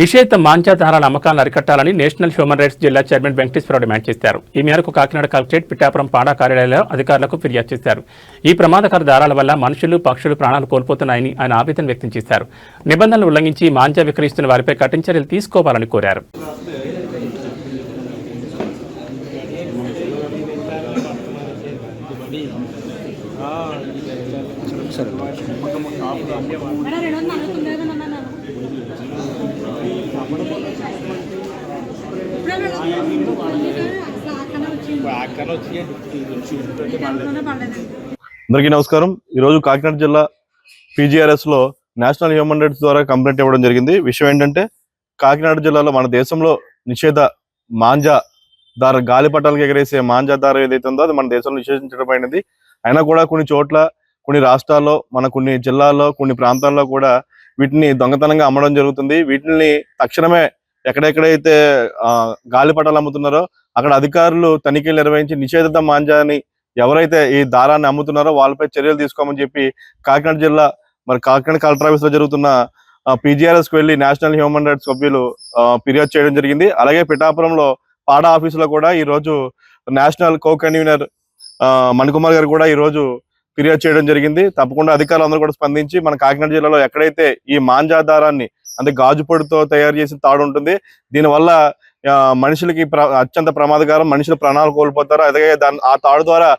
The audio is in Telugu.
నిషేధ మాంచాధారాల అమ్మకాలను అరికట్టాలని నేషనల్ హ్యూమన్ రైట్స్ జిల్లా చైర్మన్ వెంకటేశ్వరరావు డిమాండ్ చేశారు. ఈ మేరకు కాకినాడ కలెక్టరేట్ పిఠాపురం పాడా కార్యాలయంలో అధికారులకు ఫిర్యాదు చేశారు. ఈ ప్రమాదకర దారాల వల్ల మనుషులు పక్షులు ప్రాణాలు కోల్పోతున్నాయని ఆయన ఆవేదన వ్యక్తం చేశారు. నిబంధనలు ఉల్లంఘించి మాంజా విక్రయిస్తున్న వారిపై కఠిన చర్యలు తీసుకోవాలని కోరారు. మేడం అందరికీ నమస్కారం. ఈరోజు కాకినాడ జిల్లా పీజీఆర్ఎస్లో నేషనల్ హ్యూమన్ రైట్స్ ద్వారా కంప్లైంట్ ఇవ్వడం జరిగింది. విషయం ఏంటంటే కాకినాడ జిల్లాలో మన దేశంలో నిషేధ మాంజా దార గాలిపటాలకు ఎగరేసే మాంజా దార ఏదైతే ఉందో అది మన దేశంలో నిషేధించడమైనది అయినా కూడా కొన్ని చోట్ల కొన్ని రాష్ట్రాల్లో మన కొన్ని జిల్లాల్లో కొన్ని ప్రాంతాల్లో కూడా వీటిని దొంగతనంగా అమ్మడం జరుగుతుంది. వీటిని తక్షణమే ఎక్కడెక్కడైతే గాలిపటాలు అమ్ముతున్నారో అక్కడ అధికారులు తనిఖీలు నిర్వహించి నిషేధిత మాంజాని ఎవరైతే ఈ దారాన్ని అమ్ముతున్నారో వాళ్ళపై చర్యలు తీసుకోమని చెప్పి కాకినాడ జిల్లా మరి కాకినాడ కలెక్టర్ ఆఫీస్లో జరుగుతున్న పీజీఆర్ఎస్కి వెళ్ళి వెళ్ళి నేషనల్ హ్యూమన్ రైట్స్ సభ్యులు ఫిర్యాదు చేయడం జరిగింది. అలాగే పిఠాపురంలో పాడా ఆఫీసులో కూడా ఈ రోజు నేషనల్ కో కన్వీనర్ మణికుమార్ గారు కూడా ఈ రోజు ఫిర్యాదు చేయడం జరిగింది. తప్పకుండా అధికారులు అందరూ కూడా స్పందించి మన కాకినాడ జిల్లాలో ఎక్కడైతే ఈ మాంజా దారాన్ని అంటే గాజు పొడితో తయారు చేసిన తాడు ఉంటుంది దీనివల్ల మనుషులకి ప్ర- అత్యంత ప్రమాదకరం. మనుషులు ప్రాణాలు కోల్పోతారు. అలాగే దాని ఆ తాడు ద్వారా